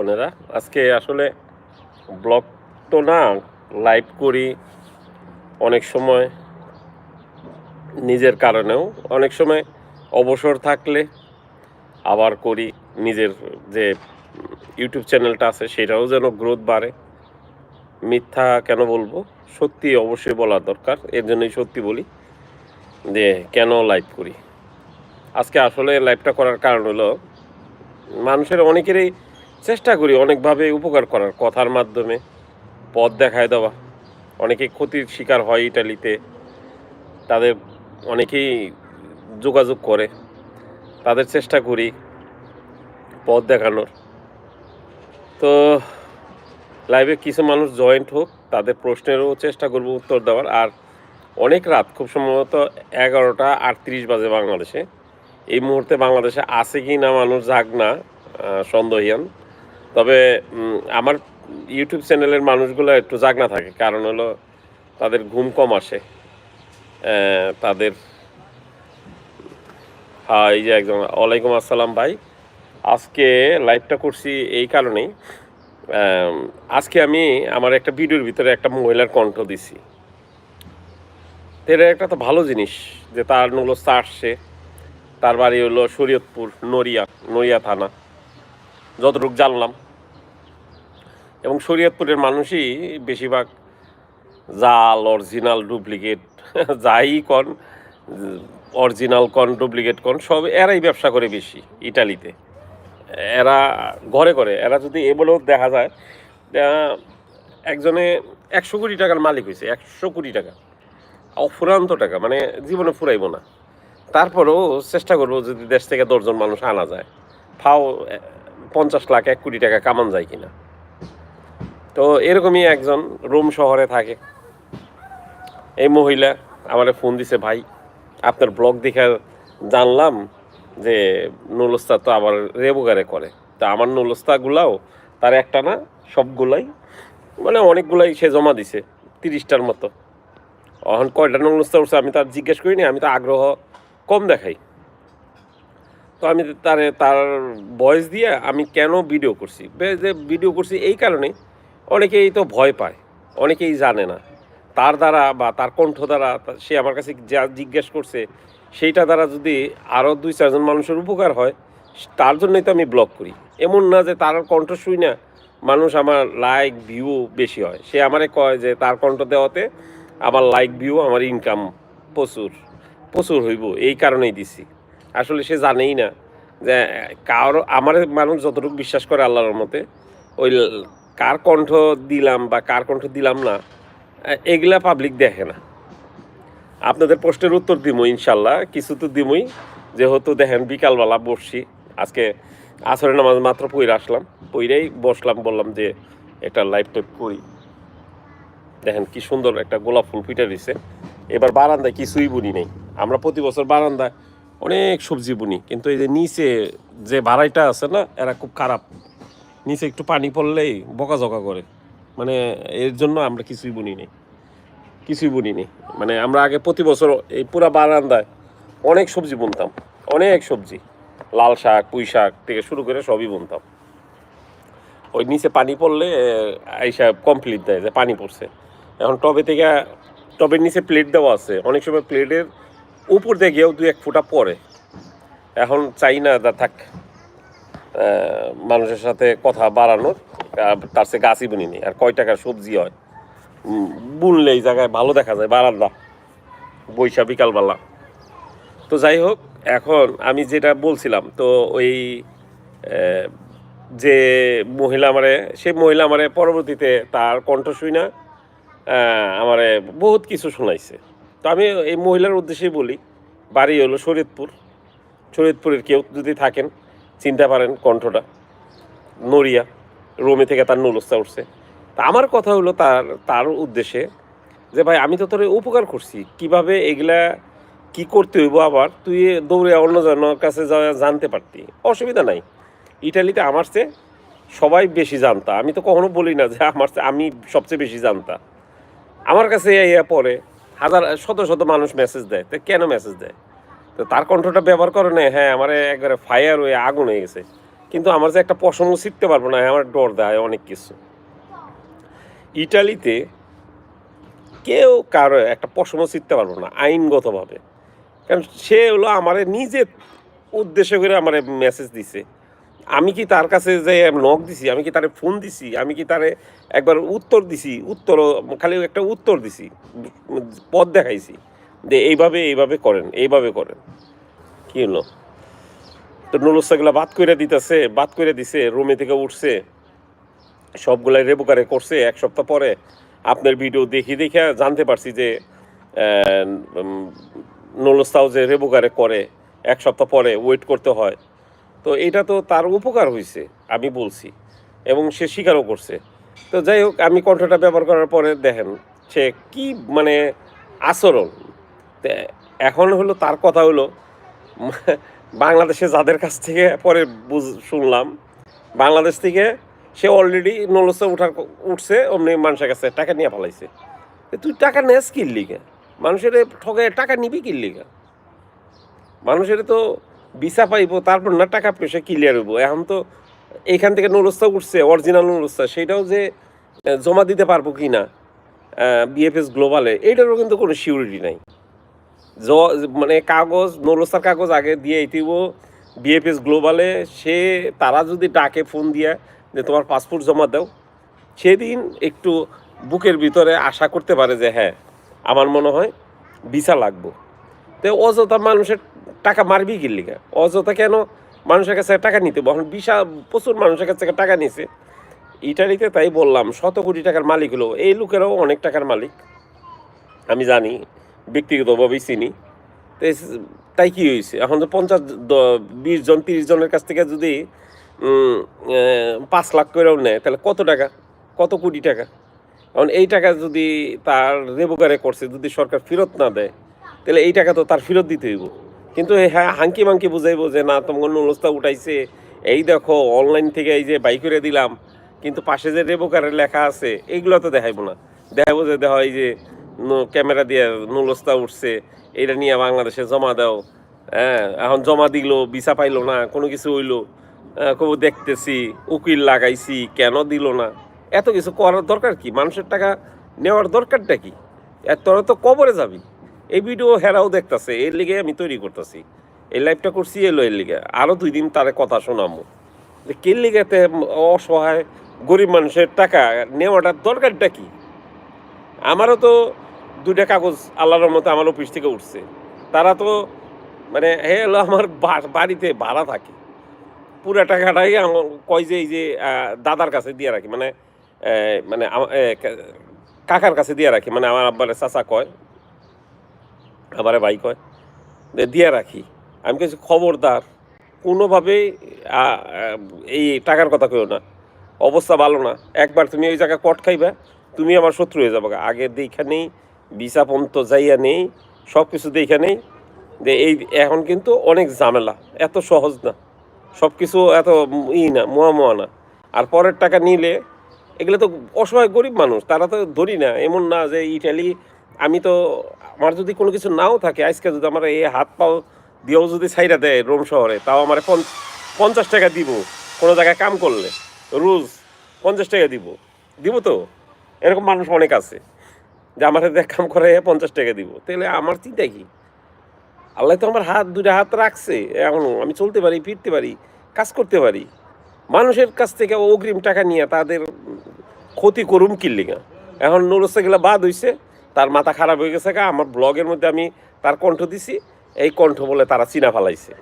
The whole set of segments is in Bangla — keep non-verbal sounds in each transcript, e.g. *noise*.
বোনেরা, আজকে আসলে ব্লগ তো না লাইভ করি অনেক সময় নিজের কারণেও। অনেক সময় অবসর থাকলে আবার করি নিজের যে ইউটিউব চ্যানেলটা আছে, সেটাও যেন গ্রোথ বাড়ে। মিথ্যা কেন বলব? সত্যি অবশ্যই বলা দরকার, এর জন্যই সত্যি বলি যে কেন লাইভ করি? আজকে আসলে লাইভটা করার কারণ হলো, মানুষের অনেকেরই চেষ্টা করি অনেকভাবে উপকার করার কথার মাধ্যমে। পথ দেখায় দেওয়া। অনেকে ক্ষতির শিকার হয় ইটালিতে। তাদের অনেকেই যোগাযোগ করে। তাদের চেষ্টা করি পথ দেখানোর। তো লাইভে কিছু মানুষ জয়েন্ট হোক তাদের প্রশ্নেরও চেষ্টা করব উত্তর দেওয়ার। আর অনেক রাত খুব সম্ভবত এগারোটা আটত্রিশ বাজে বাংলাদেশে। এই মুহূর্তে বাংলাদেশে আছে কি না মানুষ যাক না আহ, সন্দেহিয়ান তবে আমার ইউটিউব চ্যানেলের মানুষগুলো একটু জাগনা থাকে। কারণ হলো, তাদের ঘুম কম আসে। তাদের হ্যাঁ এই যে একজন ওয়ালাইকুম আসসালাম ভাই। আজকে লাইভটা করছি এই কারণেই। আজকে আমি আমার একটা ভিডিওর ভিতরে একটা মহিলার কণ্ঠ দিছি। এটা একটা তো ভালো জিনিস যে তার নলস্তা আসছে তার বাড়ি হলো শরীয়তপুর, নড়িয়া নড়িয়া থানা। যতটুকু জানলাম। এবং শরীয়তপুরের মানুষই বেশিরভাগ জাল অরিজিনাল ডুপ্লিকেট *laughs* যাই কন অরিজিনাল কন ডুপ্লিকেট কন, সব এরাই ব্যবসা করে বেশি ইটালিতে। এরা ঘরে করে, এরা যদি এ বলেও দেখা যায় একজনে একশো কোটি টাকার মালিক হয়েছে, একশো কোটি টাকা। অফুরান্ত টাকা মানে জীবনে ফুরাইব না। তারপরেও চেষ্টা করব যদি দেশ থেকে দশজন মানুষ আনা যায়। ফাও পঞ্চাশ লাখ, এক কোটি টাকা কামান যায় কিনা। তো এরকমই একজন রোম শহরে থাকে। এই মহিলা আমারে ফোন দিছে, ভাই, আপনার ব্লগ দেখে জানলাম যে নুলস্তা তো আবার রেবুগারে করে। তা আমার নুলস্তাগুলাও তার একটা না, সবগুলাই মানে অনেকগুলাই সে জমা দিছে, তিরিশটার মতো। এখন কয়টা নুলস্তা উঠছে আমি তার জিজ্ঞেস করিনি, আমি তো আগ্রহ কম দেখাই। তো আমি তারে, তার ভয়েস দিয়ে আমি কেন ভিডিও করছি? যে ভিডিও করছি এই কারণে অনেকেই তো ভয় পায়, অনেকেই জানে না। তার দ্বারা বা তার কণ্ঠ দ্বারা সে আমার কাছে যা জিজ্ঞেস করছে, সেইটা দ্বারা যদি আরও দুই চারজন মানুষের উপকার হয়, তার জন্যই তো আমি ব্লগ করি। এমন না যে তার কণ্ঠ শুই না, মানুষ আমার লাইক ভিউ বেশি হয়। সে আমারে কয় যে তার কণ্ঠ দেওয়াতে আমার লাইক ভিউ আমার ইনকাম প্রচুর প্রচুর হইব, এই কারণেই দিছি। আসলে সে জানেই না যে কারও, আমার মানুষ যতটুকু বিশ্বাস করে আল্লাহর মতে, ওই কার কণ্ঠ দিলাম বা কার কণ্ঠ দিলাম না, এগুলা পাবলিক দেখে না। আপনাদের প্রশ্নের উত্তর দিমই ইনশাল্লাহ, কিছু তো দিমই। যেহেতু দেখেন বিকালবেলা বসছি, আজকে আসরের নামাজ মাত্র পইরা আসলাম, পইরাই বসলাম, বললাম যে একটা লাইভ টাইপ করি। দেখেন কি সুন্দর একটা গোলাপ ফুল ফুটে দিছে এবার বারান্দায় কিছুই বুনি নেই। আমরা প্রতি বছর বারান্দায় অনেক সবজি বুনি, কিন্তু এই যে নিচে যে বাড়াইটা আছে না, এরা খুব খারাপ। নিচে একটু পানি পড়লেই বকাঝকা করে। মানে এর জন্য আমরা কিছুই বুনি নেই। কিছুই বুনি নেই। মানে আমরা আগে প্রতি বছর এই পুরা বারান্দায় অনেক সবজি বুনতাম। অনেক সবজি। লাল শাক, পুঁই শাক থেকে শুরু করে সবই বুনতাম। ওই নিচে পানি পড়লে আইসা কমপ্লিট দেয় যে পানি পড়ছে। এখন টবে থেকে, টবের নিচে প্লেট দেওয়া আছে। অনেক সময় প্লেটের উপর দিয়ে গিয়েও দু এক ফুটা পড়ে। এখন চাই না যা থাক মানুষের সাথে কথা বাড়ানোর তার সে গাছই বুনি নেই আর কয় টাকার সবজি হয়। বুনলে এই জায়গায় ভালো দেখা যায়, বারান্দা, বৈশা বিকালবেলা। তো যাই হোক, এখন আমি যেটা বলছিলাম, তো ওই যে মহিলা আমারে সেই মহিলা আমারে পরবর্তীতে তার কণ্ঠ শুই না আমারে বহুত কিছু শোনাইছে। তো আমি এই মহিলার উদ্দেশ্যেই বলি, বাড়ি হলো শরীয়তপুর। শরীদপুরের কেউ যদি থাকেন, চিনতে পারেন কণ্ঠটা। নড়িয়া, রোমে থেকে তার নুলস্তা উঠছে। তা আমার কথা হলো তার তার উদ্দেশ্যে যে, ভাই, আমি তো তোর উপকার করছি। কীভাবে এগুলা, কি করতে হইব আবার? তুই দৌড়ে অন্য জনের কাছে জানতে পারতি। অসুবিধা নাই। ইটালিতে আমার চেয়ে সবাই বেশি জানতা। আমি তো কখনো বলি না যে, আমার আমি সবচেয়ে বেশি জানতা। আমার কাছে ইয়া পরে হাজার, শত শত মানুষ মেসেজ দেয়। তো কেন মেসেজ দেয়? তো তার কণ্ঠটা ব্যবহার করে না হ্যাঁ আমার একবারে ফায়ার হয়ে আগুন হয়ে গেছে। কিন্তু আমার যে একটা পশমও শিখতে পারব না আমার ডর দেয় অনেক কিছু। ইটালিতে কেউ কারও একটা পশমও শিখতে পারব না, আইনগতভাবে। কারণ সে হলো আমার নিজের উদ্দেশ্য করে আমার মেসেজ দিছে। আমি কি তার কাছে যে নখ দিছি, আমি কি তারে ফোন দিছি, আমি কি তারে একবার উত্তর দিছি, উত্তর খালি একটা উত্তর দিছি, পথ দেখাইছি, যে এইভাবে এইভাবে করেন এইভাবে করেন। কি হলো? তো নুরুস্তাগুলা বাদ করে দিতেছে, বাদ করে দিছে, রুমে থেকে উঠছে, সবগুলাই রেবুকারে করছে, এক সপ্তাহ পরে আপনার ভিডিও দেখি দেখে জানতে পারছি যে নলস্তাও যে রেবুকারে করে এক সপ্তাহ পরে ওয়েট করতে হয়। তো এটা তো তার উপকার হয়েছে আমি বলছি, এবং সে স্বীকারও করছে। তো যাই হোক, আমি কণ্ঠটা ব্যবহার করার পরে দেখেন, সে কি মানে আচরণ। এখন হলো তার কথা হলো, বাংলাদেশে যাদের কাছ থেকে পরে বুঝ, শুনলাম, বাংলাদেশ থেকে সে অলরেডি নলসে উঠার উঠছে, অমনি মানুষের কাছে টাকা নিয়ে ফেলাইছে তুই টাকা নেস কিনলিগা মানুষের ঠকে টাকা নিবি কিনলিগা মানুষের তো ভিসা পাইবো, তারপর না টাকা পয়সা ক্লিয়ার হইব। এখন তো এইখান থেকে নুরস্তা উঠছে অরিজিনাল নুরস্তা। সেটাও যে জমা দিতে পারব কি না বিএফএস গ্লোবালে এইটারও কিন্তু কোনো সিউরিটি নাই। জ- মানে কাগজ, নুরস্তার কাগজ আগে দিয়ে এইতিব বিএফএস গ্লোবালে সে, তারা যদি ডাকে ফোন দিয়ে, যে তোমার পাসপোর্ট জমা দাও, সেদিন একটু বুকের ভিতরে আশা করতে পারে যে হ্যাঁ আমার মনে হয় ভিসা লাগবো। তো অযথা মানুষের টাকা মারবি গিল্লিগা অযথা কেন মানুষের কাছে টাকা নিতে বহন বিশাল, প্রচুর মানুষের কাছ থেকে টাকা নিছে। ইটালিতে তাই বললাম, শত কোটি টাকার মালিক হলো। এই লোকেরাও অনেক টাকার মালিক। আমি জানি, ব্যক্তিগতভাবেই চিনি। তাই কি হয়েছে? এখন তো পঞ্চাশ বিশ জন, তিরিশ জনের কাছ থেকে যদি পাঁচ লাখ করেও নেয়, তাহলে কত টাকা? কত কোটি টাকা? এখন এই টাকা যদি তার রেবুকারে করছে, যদি সরকার ফেরত না দেয়, তাহলে এই টাকা তো তার ফেরত দিতে হইব। কিন্তু হ্যাঁ হাঙ্কি মাঙ্কি বুঝাইবো যে, না তোমার নুলস্তা উঠাইছে। এই দেখো অনলাইন থেকে এই যে বাই করে দিলাম, কিন্তু পাশে যে রেবুকারে লেখা আছে এইগুলো তো দেখাইবো না। দেখাবো যে, দেখো, এই যে ক্যামেরা দিয়ে নুলস্তা উঠছে এটা নিয়ে বাংলাদেশে জমা দাও। হ্যাঁ এখন জমা দিল, ভিসা পাইলো না, কোনো কিছু হইল। কবু দেখতেছি, উকিল লাগাইছি, কেন দিল না? এত কিছু করার দরকার কি? মানুষের টাকা নেওয়ার দরকারটা কি? তোরা তো কবরে যাবি। এই ভিডিও হেরাও দেখতাছে, এর লিগে আমি তৈরি করতেছি। এই লাইভটা করছি, এলো এর লিগে। আরও দুই দিন তারে কথা শোনামো। যে কে লিগেতে অসহায়, গরিব মানুষের টাকা নেওয়াটার দরকারটা কি? আমারও তো দুইটা কাগজ আল্লাহর মতো আমার অফিস থেকে উঠছে। তারা তো মানে হে হলো আমার বাড়িতে ভাড়া থাকে। পুরা টাকাটাই কয় যে এই যে দাদার কাছে দিয়ে রাখি। মানে মানে কাকার কাছে দিয়ে রাখি। মানে আমার আব্বারে চাচা কয় আমারে ভাই কয় দিয়ে রাখি। আমি কিছু খবরদার কোনোভাবেই এই টাকার কথা কেউ না। অবস্থা ভালো না। একবার তুমি ওই জায়গায় কট খাইবা, তুমি আমার শত্রু হয়ে যাবে। আগে দেখা নেই, ভিসা পন্ত যাইয়া নেই সব কিছু দেখা নেই। যে এই, এখন কিন্তু অনেক ঝামেলা। এত সহজ না। সব কিছু এত ই না, মোয়া মোয়া না। আর পরের টাকা নিলে, এগুলো তো অসহায় গরিব মানুষ, তারা তো ধরি না। এমন না যে ইটালি, আমি তো আমার যদি কোনো কিছু নাও থাকে, আজকে যদি আমার এই হাত পাও দিয়েও যদি ছাইরা দেয় রোম শহরে, তাও আমার পঞ্চ- পঞ্চাশ টাকা দিব কোনো জায়গায় কাম করলে। রোজ পঞ্চাশ টাকা দিব। দিব তো? এরকম মানুষ অনেক আছে, যে আমার হাতে কাম করে পঞ্চাশ টাকা দিব। তাহলে আমার চিন্তা কি? আল্লাহ তো আমার হাত দুটা হাত রাখছে। এখন আমি চলতে পারি, ফিরতে পারি, কাজ করতে পারি। মানুষের কাছ থেকে অগ্রিম টাকা নিয়ে তাদের ক্ষতি করুম কিল্লিগা। এখন নুরস্তাগুলা বাদ হইছে। তার মাথা খারাপ হয়ে গেছে আমার ব্লগের মধ্যে আমি তার কণ্ঠ দিছি, এই কণ্ঠ বলে তারা চিনা ফালাইছে।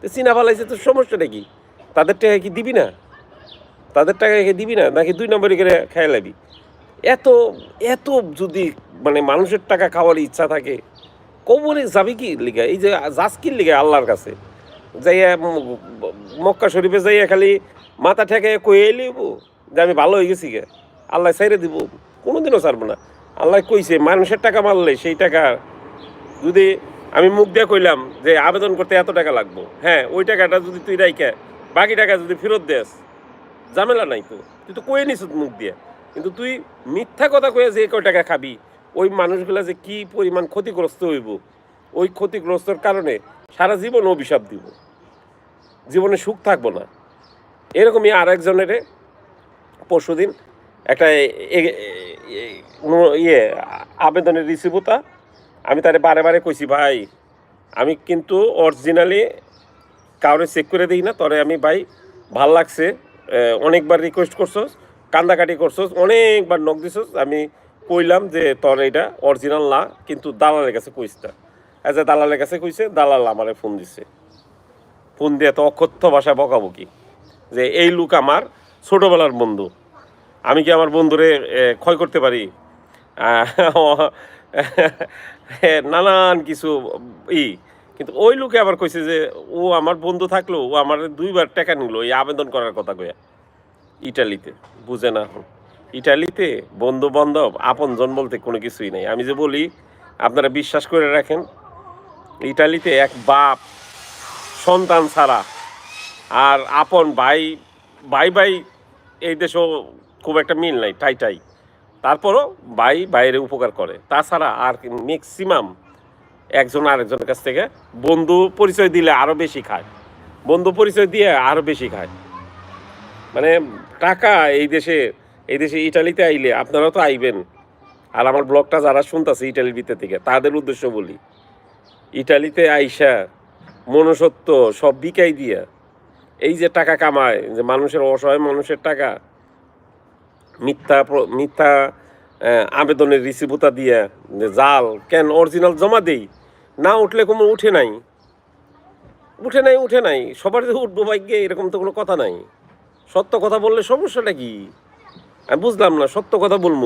তো চিনা ফালাইছে তো সমস্যাটা কি? তাদের টাকা কি দিবি না? তাদের টাকা কি দিবি না? নাকি দুই নম্বরে করে খেয়ে লাবি? এত এত যদি মানে মানুষের টাকা খাওয়ার ইচ্ছা থাকে, কবরে যাবি কি লিগা? এই যে যাস কি লিগা আল্লাহর কাছে? যাইয়া মক্কা শরীফে যাইয়া খালি মাথা ঠেকে কয়ে লিব যে আমি ভালো হয়ে গেছি গে। আল্লাহ সাইরে দিব, কোনোদিনও ছাড়বো না। আল্লাহ কইছে, মানুষের টাকা মারলে সেই টাকা যদি আমি মুখ দিয়ে কইলাম যে আবেদন করতে এত টাকা লাগবো হ্যাঁ ওই টাকাটা যদি তুই রাইখা, বাকি টাকা যদি ফেরত দেস, ঝামেলা নাই তো। তুই তো কয়ে নিস মুখ দিয়ে। কিন্তু তুই মিথ্যা কথা কয়ে যে কয় টাকা খাবি, ওই মানুষগুলা যে কি পরিমাণ ক্ষতিগ্রস্ত হইব, ওই ক্ষতিগ্রস্তর কারণে সারা জীবন অভিশাপ দিব। জীবনে সুখ থাকব না। এরকমই আর একজনের পরশুদিন একটা ইয়ে আবেদনের রিসিভতা আমি তারে বারে বারে কইছি, ভাই, আমি কিন্তু অরিজিনালি কাউরে চেক করে দিই না, তরে আমি, ভাই, ভালো লাগছে অনেকবার রিকোয়েস্ট করছস, কান্দাকাটি করছস, অনেকবার নক দিছস, আমি কইলাম যে তোর এটা অরিজিনাল না, কিন্তু দালালের কাছে কইস না এজ এ দালালের কাছে কইছে, দালাল আমারে ফোন দিছে। ফোন দিয়ে তো অকথ্য ভাষায় বকাবকি, যে এই লোক আমার ছোটোবেলার বন্ধু। আমি কি আমার বন্ধুরে ক্ষয় করতে পারি? নানান কিছু ই। কিন্তু ওই লোকে আবার কইছে যে, ও আমার বন্ধু থাকল, ও আমার দুইবার টাকা নিল এই আবেদন করার কথা কয়া ইটালিতে, বুঝে না ইটালিতে বন্ধু বান্ধব আপনজন বলতে কোনো কিছুই নাই। আমি যে বলি, আপনারা বিশ্বাস করে রাখেন, ইটালিতে এক বাপ, সন্তান ছাড়া, আর আপন ভাই ভাই ভাই এই দেশেও খুব একটা মিল নাই, টাই টাই। তারপরও ভাই বাইরে উপকার করে। তাছাড়া আর ম্যাক্সিমাম একজন আরেকজনের কাছ থেকে বন্ধু পরিচয় দিলে আরও বেশি খায়। বন্ধু পরিচয় দিয়ে আরও বেশি খায়। মানে টাকা এই দেশে এই দেশে ইটালিতে আইলে আপনারাও তো আইবেন। আর আমার ব্লগটা যারা শুনতেছে ইটালির ভিতর থেকে, তাদের উদ্দেশ্য বলি, ইটালিতে আইসা মনুষ্যত্ব সব বিকাই দিয়া, এই যে টাকা কামায়, যে মানুষের অসহায় মানুষের টাকা মিথ্যা মিথ্যা আবেদনের রিসিভতা দিয়া জাল, কেন অরিজিনাল জমা দেই? না উঠলে কোনো উঠে নাই। উঠে নাই উঠে নাই। সবার যে উঠবো ভাগ্যে, এরকম তো কোনো কথা নাই। সত্য কথা বললে সমস্যাটা কি? আমি বুঝলাম না, সত্য কথা বলব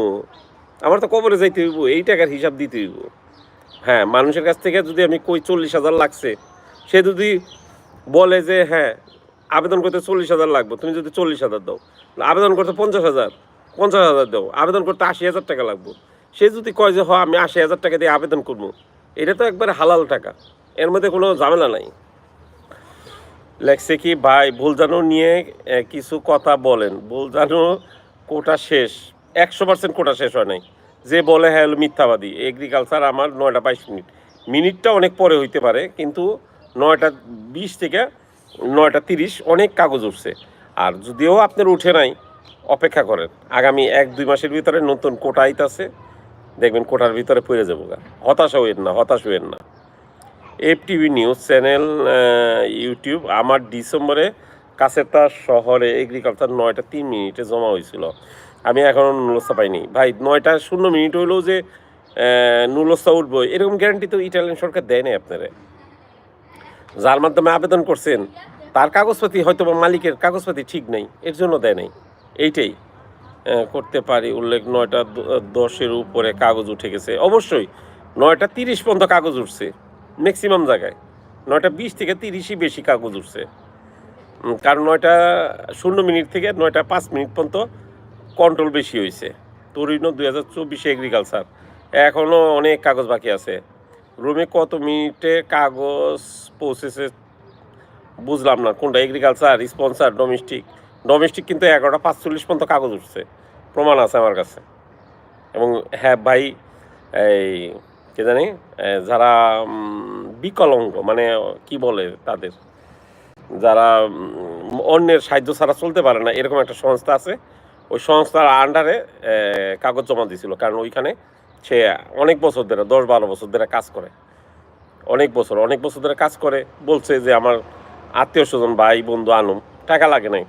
আমার তো কবরে যাইতে হইব, এই টাকার হিসাব দিতে হইব। হ্যাঁ মানুষের কাছ থেকে যদি আমি কই চল্লিশ হাজার লাগছে, সে যদি বলে যে হ্যাঁ আবেদন করতে চল্লিশ হাজার লাগবে, তুমি যদি চল্লিশ হাজার দাও, আবেদন করতে পঞ্চাশ হাজার পঞ্চাশ হাজার দেবো। আবেদন করতে আশি হাজার টাকা লাগবে। সে যদি কয় যে, হ, আমি আশি হাজার টাকা দিয়ে আবেদন করব। এটা তো একবারে হালাল টাকা। এর মধ্যে কোনো ঝামেলা নাই। লেখছে কি, ভাই ভুল জানো নিয়ে কিছু কথা বলেন। ভুল জানো কোটা শেষ। একশো পার্সেন্ট কোটা শেষ হয় নাই। যে বলে হ্যাঁ মিথ্যাবাদী। এগ্রিকালচার আমার নয়টা বাইশ মিনিট। মিনিটটা অনেক পরে হইতে পারে, কিন্তু নয়টা বিশ থেকে নয়টা তিরিশ অনেক কাগজ উঠছে। আর যদিও আপনার উঠে নাই অপেক্ষা করেন। আগামী এক দুই মাসের ভিতরে নতুন কোটা আইতাছে। দেখবেন কোটার ভিতরে পড়ে যাব গা। হতাশ হইেন না হতাশ হইেন না। F TV news channel YouTube আমার ডিসেম্বরে কাছেতা শহরে এগ্রিকালচার নয়টা তিন মিনিটে জমা হয়েছিল আমি এখনও নুলস্তা পাইনি। ভাই নয়টা শূন্য মিনিট হইলেও যে আহ, নুলস্তা উঠবো এরকম গ্যারান্টি তো ইটালিয়ান সরকার দেয় নাই আপনারা। যার মাধ্যমে আবেদন করছেন তার কাগজপাতি হয়তো বা মালিকের কাগজপাতি ঠিক নেই এর জন্য দেয় নাই। এইটাই করতে পারি। উল্লেখ নয়টা দশের উপরে কাগজ উঠে গেছে। অবশ্যই নয়টা তিরিশ পর্যন্ত কাগজ উঠছে ম্যাক্সিমাম জায়গায়। নয়টা বিশ থেকে তিরিশই বেশি কাগজ উঠছে। কারণ নয়টা শূন্য মিনিট থেকে নয়টা পাঁচ মিনিট পর্যন্ত কন্ট্রোল বেশি হয়েছে। তরিনো দুই হাজার চব্বিশে এগ্রিকালচার এখনও অনেক কাগজ বাকি আছে। রুমে কত মিনিটে কাগজ পৌঁছেছে বুঝলাম না, কোনটা এগ্রিকালচার স্পন্সার ডোমেস্টিক ডোমেস্টিক কিন্তু এগারোটা পাঁচচল্লিশ পর্যন্ত কাগজ উঠছে। প্রমাণ আছে আমার কাছে। এবং হ্যাঁ ভাই, এই কে জানি যারা বিকলাঙ্গ মানে কি বলে তাদের? যারা অন্যের সাহায্য ছাড়া চলতে পারে না, এরকম একটা সংস্থা আছে। ওই সংস্থার আন্ডারে কাগজ জমা দিয়েছিল। কারণ ওইখানে সে অনেক বছর ধরে, দশ বারো বছর ধরে কাজ করে। অনেক বছর অনেক বছর ধরে কাজ করে। বলছে যে আমার আত্মীয় স্বজন, ভাই, বন্ধু, আনুম, টাকা লাগে নাই।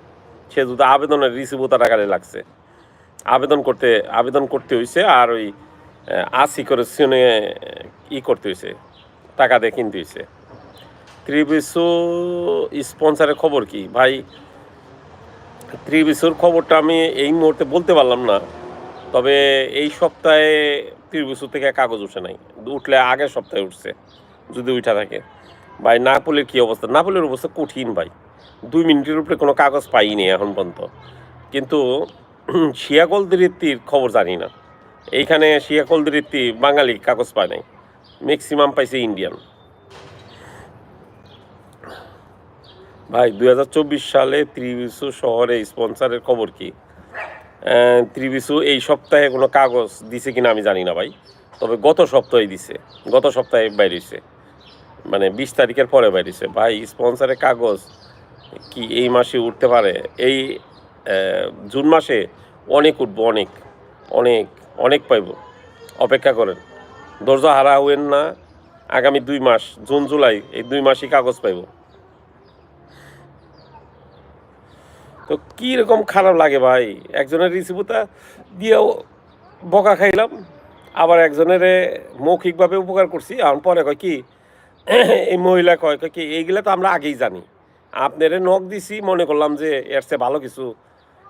সে যদি আবেদনের রিসিভ তার আকারে লাগছে। আবেদন করতে আবেদন করতে হয়েছে আর ওই আসি করে শুনে ই করতে হয়েছে টাকা দিয়ে কিনতে হয়েছে ত্রিবিশু স্পন্সারের খবর কি? ভাই ত্রিবিশুর খবরটা আমি এই মুহূর্তে বলতে পারলাম না, তবে এই সপ্তাহে ত্রিবিশু থেকে কাগজ উঠে নাই। উঠলে আগের সপ্তাহে উঠছে, যদি উঠা থাকে। ভাই নাপোলের কী অবস্থা? নাপোলের অবস্থা কঠিন, ভাই। দুই মিনিটের উপরে কোনো কাগজ পাইনি এখন পর্যন্ত। কিন্তু *clears throat* শিয়াকল দৃত্তির খবর জানি না। এইখানে শিয়াকল দৃত্তি বাঙালি, কাগজ পায় নাই। ম্যাক্সিমাম পাইছে ইন্ডিয়ান ভাই, দুই সালে ত্রিবিশু শহরে স্পন্সারের খবর কি? ত্রিবিশু এই সপ্তাহে কোনো কাগজ দিছে কিনা আমি জানি না ভাই। তবে গত সপ্তাহে দিছে। গত সপ্তাহে বাইরেছে মানে বিশ তারিখের পরে বাইরেছে ভাই, স্পন্সারের কাগজ কি এই মাসে উঠতে পারে? এই জুন মাসে অনেক উঠবো, অনেক অনেক অনেক পাইব। অপেক্ষা করেন। ধৈর্য হারা হইন না, আগামী দুই মাস, জুন, জুলাই, এই দুই মাসই কাগজ পাইব। তো কী রকম খারাপ লাগে ভাই? একজনের রিসিভুতা দিয়েও বকা খাইলাম, আবার একজনের মৌখিকভাবে উপকার করছি। এখন পরে কয় কি, এই মহিলা কয় কয় কি, এইগুলা তো আমরা আগেই জানি। আপনারে নখ দিছি, মনে করলাম যে এর চেয়ে ভালো কিছু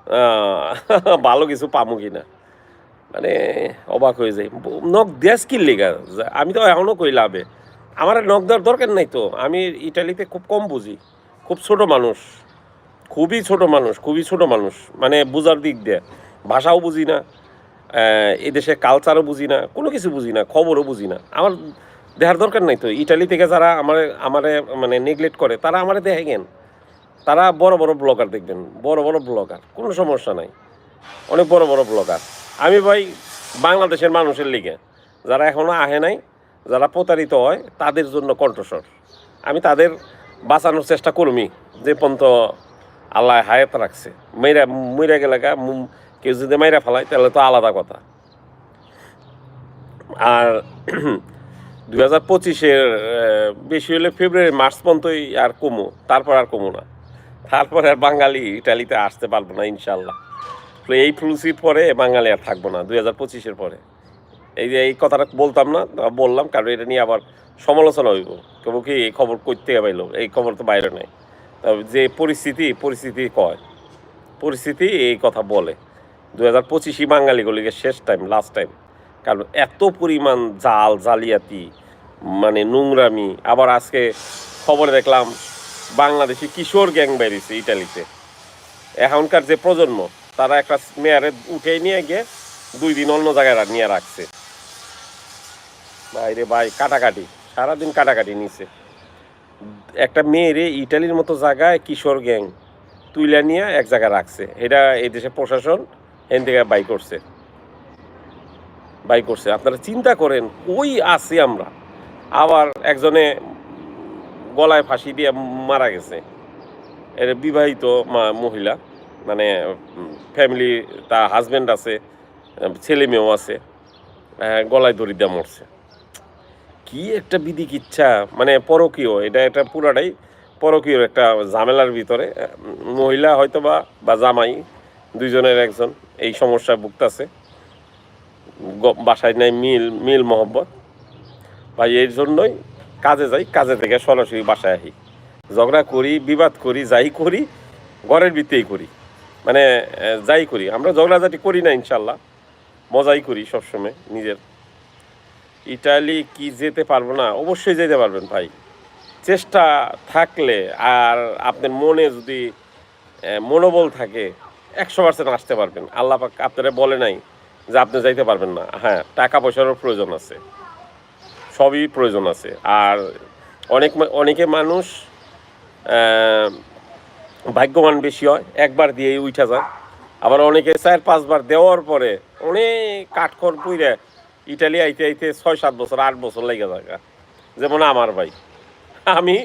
*laughs* ভালো কিছু পামু কিনা। মানে অবাক হয়ে যাই। নখ দেশ কি লেগা? আমি তো এখনও কই লাভে। আমার নখ দেওয়ার দরকার নাই তো। আমি ইটালিতে খুব কম বুঝি। খুব ছোট মানুষ। খুবই ছোট মানুষ, খুবই ছোট মানুষ। মানে বুঝার দিক দিয়ে। ভাষাও বুঝি না দেশের কালচারও বুঝি না, কোনো কিছু বুঝি না, খবরও বুঝি না। আমার দেখার দরকার নাই তো। ইটালি থেকে যারা আমার, আমারে মানে নেগলেক্ট করে, তারা আমারে দেখে গেন। তারা বড় বড় ব্লগার দেখবেন, বড় বড় ব্লগার কোনো সমস্যা নাই। অনেক বড় বড় ব্লগার আমি ভাই বাংলাদেশের মানুষের লিগে, যারা এখনও আহে নাই, যারা প্রতারিত হয়, তাদের জন্য কণ্ঠস্বর। আমি তাদের বাঁচানোর চেষ্টা করমি, যে পর্যন্ত আল্লাহ হায়াত রাখছে। মেয়েরা মইরা গেলে কেউ যদি মাইরা ফেলায়, তাহলে তো আলাদা কথা। আর দুই হাজার পঁচিশের বেশি হলে ফেব্রুয়ারি, মার্চ পর্যন্তই আর কমো, তারপর আর কমো না। তারপর আর বাঙালি ইটালিতে আসতে পারব না ইনশাল্লাহ তো এই ফ্লুসির পরে বাঙালি আর থাকব না, দুই হাজার পঁচিশের পরে। এই যে এই কথাটা বলতাম না বললাম, কারণ এটা নিয়ে আবার সমালোচনা হইব। কেউ কি এই খবর করতে পাইলো? এই খবর তো বাইরে নেই। তবে যে পরিস্থিতি পরিস্থিতি কয়? পরিস্থিতি এই কথা বলে। দু হাজার পঁচিশই বাঙালিগুলিকে শেষ টাইম লাস্ট টাইম কারণ এত পরিমাণ জাল, জালিয়াতি মানে নোংরামি। আবার আজকে খবরে দেখলাম বাংলাদেশি কিশোর গ্যাং বেরিয়েছে ইটালিতে। এখনকার যে প্রজন্ম, তারা একটা মেয়ারে উঠে নিয়ে গিয়ে দুই দিন অন্য জায়গায় নিয়ে রাখছে। বাইরে ভাই, কাটাকাটি। সারাদিন কাটাকাটি নিছে। একটা মেয়েরে ইটালির মতো জায়গায় কিশোর গ্যাং তুইলা নিয়ে এক জায়গায় রাখছে। এটা এই দেশের প্রশাসন এন থেকে বাই করছে। বাই করছে। আপনারা চিন্তা করেন ওই আছি আমরা? আবার একজনে গলায় ফাঁসি দিয়ে মারা গেছে। এর বিবাহিত মা- মহিলা মানে ফ্যামিলি তার হাজব্যান্ড আছে ছেলে মেয়েও আছে গলায় দড়ি দিয়ে মরছে। কি একটা বিদিক ইচ্ছা মানে পরকীয়, এটা এটা পুরাটাই পরকীয় একটা ঝামেলার ভিতরে। মহিলা হয়তো বা বা জামাই, দুইজনের একজন, এই সমস্যায় ভুগতেছে। বাসায় নাই, মিল মিল মহব্বত। ভাই এর জন্যই কাজে যাই, কাজে থেকে সরাসরি বাসায় আসি ঝগড়া করি, বিবাদ করি, যাই করি, ঘরের ভিতরেই করি। মানে যাই করি। আমরা ঝগড়াঝাটি করি না, ইনশাল্লাহ। মজাই করি সবসময় নিজের। ইটালি কি যেতে পারব না? অবশ্যই যেতে পারবেন ভাই। চেষ্টা থাকলে আর আপনার মনে যদি মনোবল থাকে, একশো পার্সেন্ট আসতে পারবেন। আল্লাহ আপনারা বলে নাই যে আপনি যাইতে পারবেন না। হ্যাঁ টাকা পয়সারও প্রয়োজন আছে। সবই প্রয়োজন আছে। আর অনেক অনেকে মানুষ ভাগ্যবান বেশি হয়, একবার দিয়ে উঠা যায় আবার অনেকে চার, পাঁচবার দেওয়ার পরে অনেক কাঠখড় পুইরে ইটালি আইতে আইতে ছয়, সাত বছর, আট বছর লেগে যায় যেমন আমার ভাই। আমি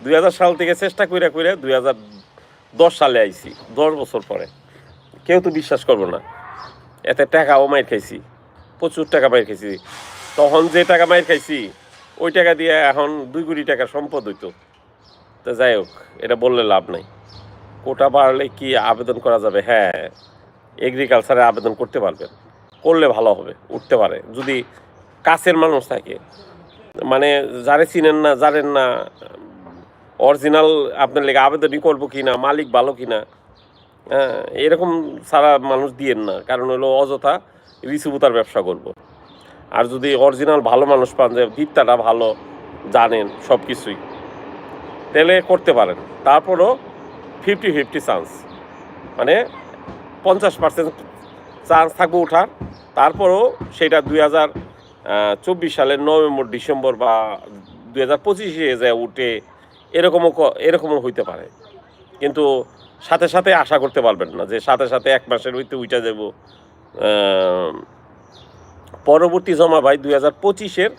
দুই হাজার সাল থেকে চেষ্টা করে করে দুই দশ সালে আইছি, দশ বছর পরে। কেউ তো বিশ্বাস করব না। এতে টাকাও মাইর খাইছি, প্রচুর টাকা মাইর খাইছি। তখন যে টাকা মাইর খাইছি, ওই টাকা দিয়ে এখন দুই কোটি টাকা সম্পদ হইতো। তো যাই হোক, এটা বললে লাভ নাই। কোটা বাড়লে কি আবেদন করা যাবে? হ্যাঁ এগ্রিকালচারে আবেদন করতে পারবেন করলে ভালো হবে, উঠতে পারে। যদি কাছের মানুষ থাকে মানে যারে চিনেন না, জানেন না অরিজিনাল আপনার লেগে আবেদনই করব কি না মালিক ভালো কি না হ্যাঁ এরকম সারা মানুষ দিয়েন না। কারণ হলো অযথা রিসিভুতার ব্যবসা করব। আর যদি অরিজিনাল ভালো মানুষ পান, যে ভিত্তাটা ভালো জানেন সব কিছুই তাহলে করতে পারেন। তারপরও ফিফটি ফিফটি চান্স মানে পঞ্চাশ পার্সেন্ট চান্স থাকবে ওঠার। তারপরও সেটা দুই হাজার চব্বিশ সালের নভেম্বর, ডিসেম্বর বা দুই হাজার পঁচিশে যে উঠে, এরকমও এরকমও হইতে পারে। কিন্তু সাথে সাথে আশা করতে পারবেন না যে সাথে সাথে এক মাসের হইতে উইটা যাব। পরবর্তী জমা ভাই দুই হাজার পঁচিশের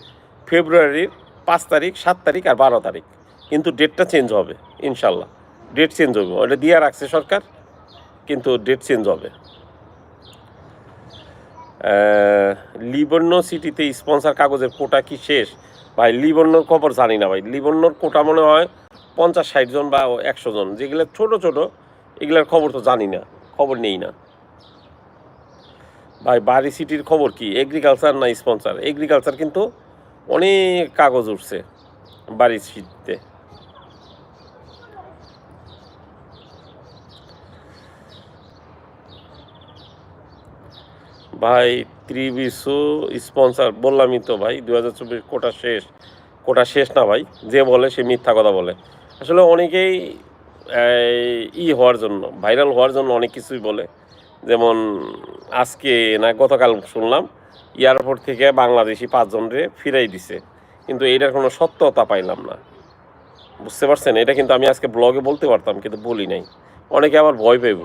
ফেব্রুয়ারির পাঁচ তারিখ, সাত তারিখ আর বারো তারিখ। কিন্তু ডেটটা চেঞ্জ হবে, ইনশাল্লাহ। ডেট চেঞ্জ হবে। ওটা দিয়ে রাখছে সরকার, কিন্তু ডেট চেঞ্জ হবে। লিবর্ণ সিটিতে স্পন্সর কাগজের কোটা কি শেষ? ভাই লিবর্ণর খবর জানি না ভাই। লিবর্ণর কোটা মনে হয় পঞ্চাশ, ষাট জন বা একশো জন। যেগুলো ছোট ছোট, এগুলার খবর তো জানি না। খবর নেই না। ভাই, বাড়ি সিটির খবর কি? এগ্রিকালচার না স্পন্সর এগ্রিকালচার কিন্তু অনেক কাগজ উঠছে বাড়ি সিটিতে। ভাই, ত্রিবিশু স্পন্সর বললামই তো ভাই দু হাজার চব্বিশ কোটা শেষ। কোটা শেষ না ভাই, যে বলে সে মিথ্যা কথা বলে। আসলে অনেকেই ই হওয়ার জন্য ভাইরাল হওয়ার জন্য অনেক কিছুই বলে। যেমন আজকে না, গতকাল শুনলাম, এয়ারপোর্ট থেকে বাংলাদেশি পাঁচজনরে ফিরাই দিছে। কিন্তু এটার কোনো সত্যতা পাইলাম না। বুঝতে পারছেন? এটা কিন্তু আমি আজকে ব্লগে বলতে পারতাম, কিন্তু বলি নাই। অনেকে আবার ভয় পাইব।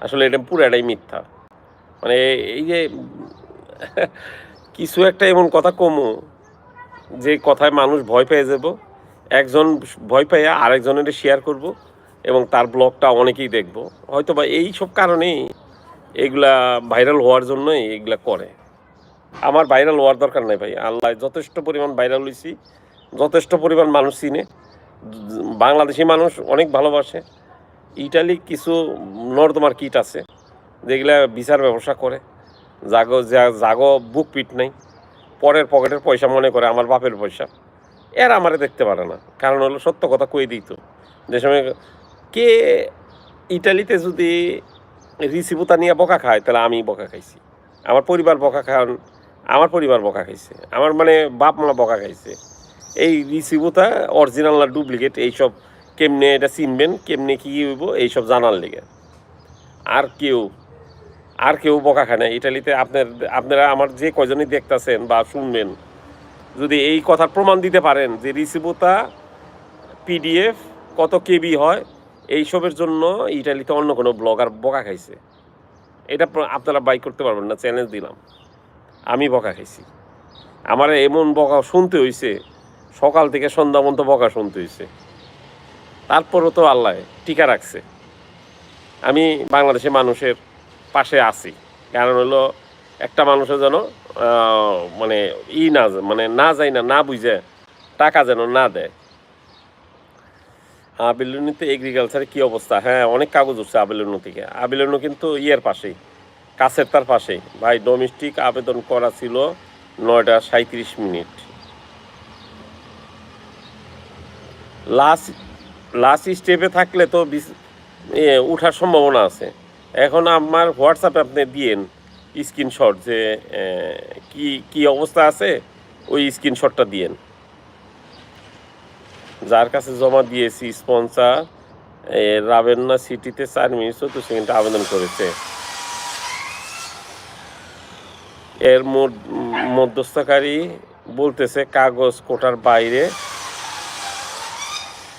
আসলে এটা পুরাটাই মিথ্যা। মানে এই যে, কিছু একটা এমন কথা কমু, যে কথায় মানুষ ভয় পেয়ে যাব, একজন ভয় পেয়ে আরেকজনের শেয়ার করব, এবং তার ব্লগটা অনেকেই দেখব। হয়তো বা এই সব কারণেই এগুলা ভাইরাল হওয়ার জন্যই এগুলা করে। আমার ভাইরাল হওয়ার দরকার নাই ভাই। আল্লাহ যথেষ্ট পরিমাণ ভাইরাল হয়েছি যথেষ্ট পরিমাণ মানুষ চিনে। বাংলাদেশি মানুষ অনেক ভালোবাসে। ইটালি কিছু নর্দমার কিট আছে, যেগুলা বিচার ব্যবসা করে। জাগো, যা- জাগো, বুক পিট নেই। পরের পকেটের পয়সা মনে করে, আমার বাপের পয়সা। এর আমারে দেখতে পারে না। কারণ হলো সত্য কথা কই দিত যে সময় কে ইটালিতে যদি রিসিভুতা নিয়ে বকা খায়, তাহলে আমি বকা খাইছি। আমার পরিবার বকা খান আমার পরিবার বকা খাইছে। আমার মানে বাপ মা বকা খাইছে। এই রিসিভুতা অরিজিনাল না ডুপ্লিকেট এইসব কেমনে এটা চিনবেন, কেমনে কী হইব, এইসব জানার লেগে। আর কেউ আর কেউ বকা খায় না। ইটালিতে আপনার, আপনারা আমার যে কজনই দেখতাছেন বা শুনবেন, যদি এই কথার প্রমাণ দিতে পারেন যে রিসিভুতা পিডিএফ কত কেবি হয় এইসবের জন্য ইটালিতে অন্য কোনো ব্লগার বকা খাইছে। এটা আপনারা বাই করতে পারবেন না চ্যালেঞ্জ দিলাম। আমি বকা খাইছি। আমার এমন বকা শুনতে হইছে, সকাল থেকে সন্ধ্যা পর্যন্ত বকা শুনতে হয়েছে তারপরও তো আল্লাহ টিকা রাখছে। আমি বাংলাদেশে মানুষের পাশে আছি। কারণ হলো একটা মানুষের যেন মানে ই না মানে না যায় না না বুঝে, টাকা যেন না দেয়। আবিলুনিতে এগ্রিকালচারের কি অবস্থা? হ্যাঁ অনেক কাগজ উঠছে আবিলুনু থেকে আবিলুনু কিন্তু ইয়ের পাশেই, কাছের তার পাশেই। ভাই ডোমেস্টিক আবেদন করা ছিল নয়টা সাঁত্রিশ মিনিট। লাস্ট লাস্ট স্টেপে থাকলে তো উঠার সম্ভাবনা আছে। এখন আমার হোয়াটসঅ্যাপে আপনি দিয়েন স্ক্রিনশট যে কি কি অবস্থা আছে, ওই স্ক্রিনশটটা দিয়েন। যার কাছে জমা দিয়েছি স্পন্সার রাবেন্না সিটিতে চার মিনিট চৌদ্দ সেকেন্ডে আবেদন করেছে। এর মধ্য- মধ্যস্থকারী বলতেছে, কাগজ কোটার বাইরে।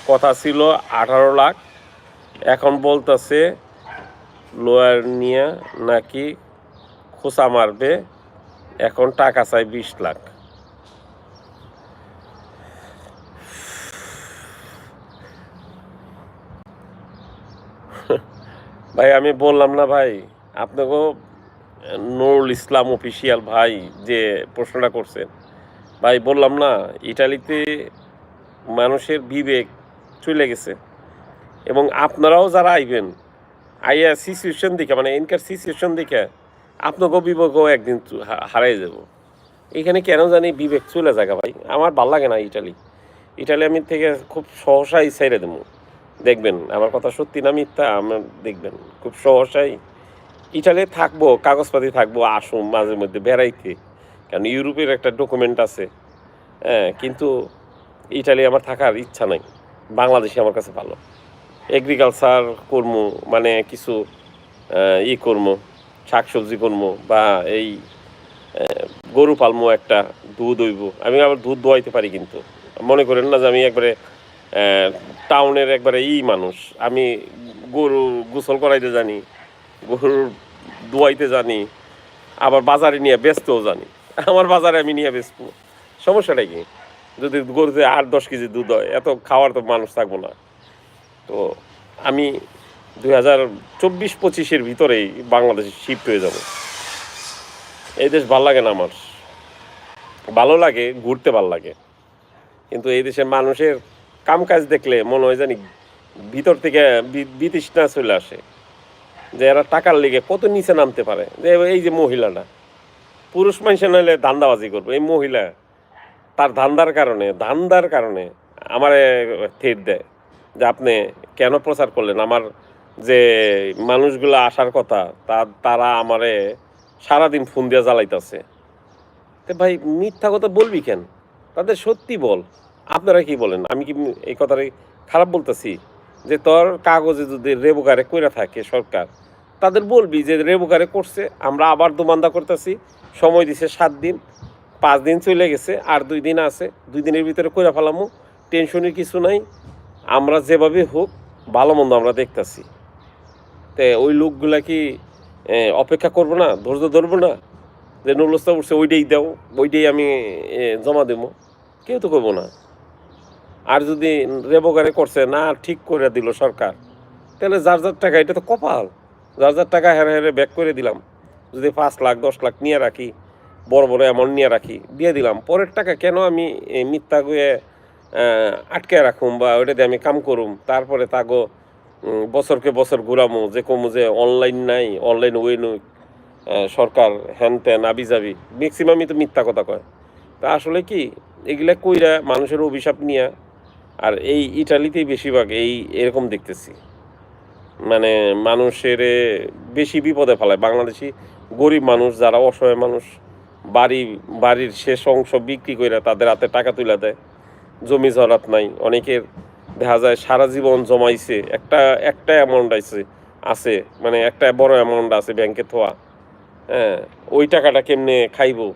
কথা ছিল আঠারো লাখ। এখন বলতেছে, লোয়ার নিয়ে নাকি খোসা মারবে, এখন টাকা চাই বিশ লাখ। ভাই, আমি বললাম না ভাই, আপনাকেও নুরুল ইসলাম অফিসিয়াল ভাই যে প্রশ্নটা করছেন ভাই, বললাম না, ইটালিতে মানুষের বিবেক চলে গেছে। এবং আপনারাও যারা আইবেন, আইয়া সিচুয়েশন দেখে মানে এনকার সিচুয়েশন দেখে, আপনাকেও বিবেকও একদিন হারাই যাব। এখানে কেন জানি বিবেক চলে জায়গা ভাই, আমার ভালো লাগে না ইটালি। ইটালি আমি থেকে খুব সহসাই ছেড়ে দেবো। দেখবেন, আমার কথা সত্যি না মিথ্যা, আমার দেখবেন, খুব সহসাই। ইটালি থাকব, কাগজপাতি থাকব, আসুন মাঝে মধ্যে বেড়াইতে, কারণ ইউরোপের একটা ডকুমেন্ট আছে। হ্যাঁ কিন্তু ইটালি আমার থাকার ইচ্ছা নাই বাংলাদেশে আমার কাছে ভালো। এগ্রিকালচার কর্ম মানে কিছু ই কর্ম, শাকসবজি কর্ম, বা এই গরু পালমো একটা, দুধ হইব। আমি আবার দুধ দোয়াইতে পারি কিন্তু। মনে করেন না যে আমি একবারে টাউনের একবারে ই মানুষ। আমি গরু গোসল করাইতে জানি, গরুর দোয়াইতে জানি, আবার বাজারে নিয়ে বেচতেও জানি। আমার বাজারে আমি নিয়ে বেচবো। সমস্যাটা কি? যদি গরুতে আট, দশ কেজি দুধ হয়, এত খাওয়ার তো মানুষ থাকব না। তো আমি দুই হাজার চব্বিশ, পঁচিশের ভিতরেই বাংলাদেশে শিফট হয়ে যাব। এই দেশ ভালো লাগে না আমার। ভালো লাগে, ঘুরতে ভালো লাগে। কিন্তু এই দেশের মানুষের কামকাজ দেখলে মনে হয় জানি ভিতর থেকে বিতৃষ্ণা চলে আসে। যে এরা টাকার লেগে কত নিচে নামতে পারে। যে এই যে মহিলাটা, পুরুষ মানুষের নাহলে ধান্দাবাজি করব। এই মহিলা, তার ধান্দার কারণে ধান্দার কারণে আমারে থিট দেয় যে আপনি কেন প্রচার করলেন? আমার যে মানুষগুলো আসার কথা, তা, তারা আমারে সারাদিন ফোন দিয়ে জ্বালাইতেছে। তো ভাই মিথ্যা কথা বলবি কেন? তাদের সত্যি বল। আপনারা কি বলেন? আমি কি এই কথাটাই খারাপ বলতেছি? যে তোর কাগজে যদি রেবুকারে কইরা থাকে সরকার, তাদের বলবি যে রেবুকারে করছে, আমরা আবার দোমান্দা করতেছি, সময় দিছে সাত দিন, পাঁচ দিন চলে গেছে, আর দুই দিন আছে, দুই দিনের ভিতরে কইরা ফেলামো, টেনশনের কিছু নাই, আমরা যেভাবে হোক ভালো মন্দ আমরা দেখতাছি। তে ওই লোকগুলা কি অপেক্ষা করব না, ধৈর্য ধরবো না? যে নুরলস্তা উঠছে ওইটাই দাও, ওইটাই আমি জমা দেবো। কেউ তো করব না। আর যদি রেবোগারে করছে, না, ঠিক করে দিল সরকার, তাহলে যার যার টাকা, এটা তো কপাল। যার যার টাকা হেরে হেরে ব্যাক করে দিলাম। যদি পাঁচ লাখ, দশ লাখ নিয়ে রাখি, বড় বড় অ্যামাউন্ট নিয়ে রাখি, দিয়ে দিলাম। পরের টাকা কেন আমি মিথ্যা গুয়ে আটকে রাখুম বা ওইটা দিয়ে আমি কাম করুম? তারপরে তাগো বছরকে বছর ঘুরামো, যে কমু যে অনলাইন নাই অনলাইন ওয়ে নই সরকার হ্যান ত্যান আবি যাবি। ম্যাক্সিমামই তো মিথ্যা কথা কয়। তা আসলে কি? এগুলা কইরা মানুষের অভিশাপ নিয়ে আর এই ইটালিতেই বেশিরভাগ এই এরকম দেখতেছি। মানে মানুষের বেশি বিপদে ফেলায়। বাংলাদেশি গরিব মানুষ, যারা অসহায় মানুষ, বাড়ি, বাড়ির শেষ অংশ বিক্রি করে তাদের হাতে টাকা তুলে দেয়। জমি জরাত নাই। অনেকের দেখা যায় সারা জীবন জমাইছে। একটা একটা অ্যামাউন্ট আছে আছে মানে একটা বড় অ্যামাউন্ট আছে ব্যাংকে থোয়া। হ্যাঁ ওই টাকাটা কেমনে খাইব?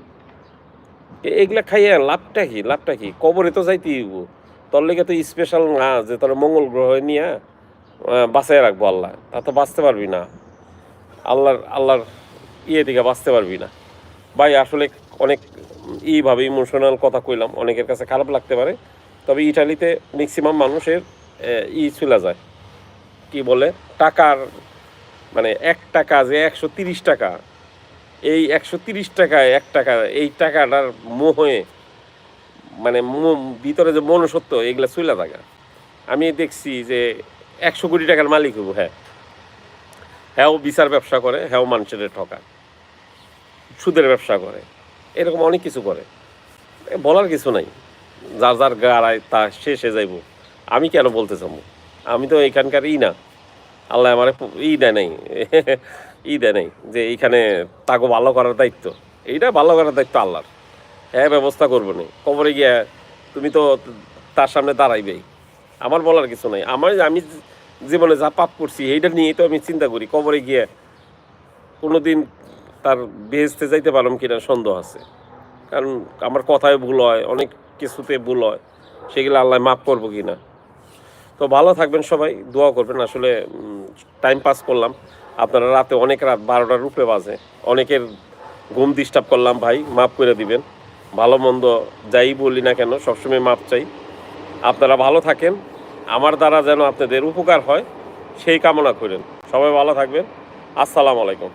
এগুলা খাইয়া লাভটা কি? লাভটা কি? কবরে তো যাইতেই হইব। তোর লেগে তো স্পেশাল না যে তোর মঙ্গল গ্রহে নিয়ে বাঁচাই রাখব আল্লাহ। তা তো বাঁচতে পারবি না। আল্লাহর আল্লাহর ইয়ে দিকে বাঁচতে পারবি না। ভাই, আসলে অনেক ইভাবে ইমোশনাল কথা কইলাম, অনেকের কাছে খারাপ লাগতে পারে। তবে ইটালিতে ম্যাক্সিমাম মানুষের ই চলে যায়। কি বলে? টাকার মানে এক টাকা যে একশো তিরিশ টাকা, এই একশো তিরিশ টাকায় এক টাকা, এই টাকাটার মোহে মানে ভিতরে যে মনুষ্যত্ব, এগুলা চুইলা থাকা। আমি দেখছি যে একশো কোটি টাকার মালিক হব হ্যাঁ। হ্যাঁ বিচার ব্যবসা করে হ্যাঁ মানুষের ঠকা সুদের ব্যবসা করে, এরকম অনেক কিছু করে। বলার কিছু নাই। যার যার গাড়ায় তা শেষে যাইব। আমি কেন বলতে চাবো? আমি তো এখানকার ই না। আল্লাহ আমার ই দেয় নাই। *laughs* ই দেয় নাই যে এইখানে তাকে ভালো করার দায়িত্ব। এইটা ভালো করার দায়িত্ব আল্লাহর। হ্যাঁ ব্যবস্থা করব না। কবরে গিয়া তুমি তো তার সামনে দাঁড়াইবেই। আমার বলার কিছু নাই। আমার আমি জীবনে যা পাপ করছি, এইটা নিয়েই তো আমি চিন্তা করি। কবরে গিয়ে কোনো দিন তার বেহেস্তে যাইতে পারলাম কিনা সন্দেহ আছে। কারণ আমার কথায় ভুল হয়, অনেক কিছুতে ভুল হয়। সেগুলো আল্লাহ মাফ করব কি না তো ভালো থাকবেন সবাই, দোয়া করবেন। আসলে টাইম পাস করলাম। আপনারা রাতে অনেক রাত বারোটার উপরে বাজে। অনেকের ঘুম ডিস্টার্ব করলাম ভাই, মাফ করে দিবেন। ভালো মন্দ যাই বলি না কেন, সবসময় মাপ চাই। আপনারা ভালো থাকেন। আমার দ্বারা যেন আপনাদের উপকার হয়, সেই কামনা করেন। সবাই ভালো থাকবেন। আসসালামু আলাইকুম।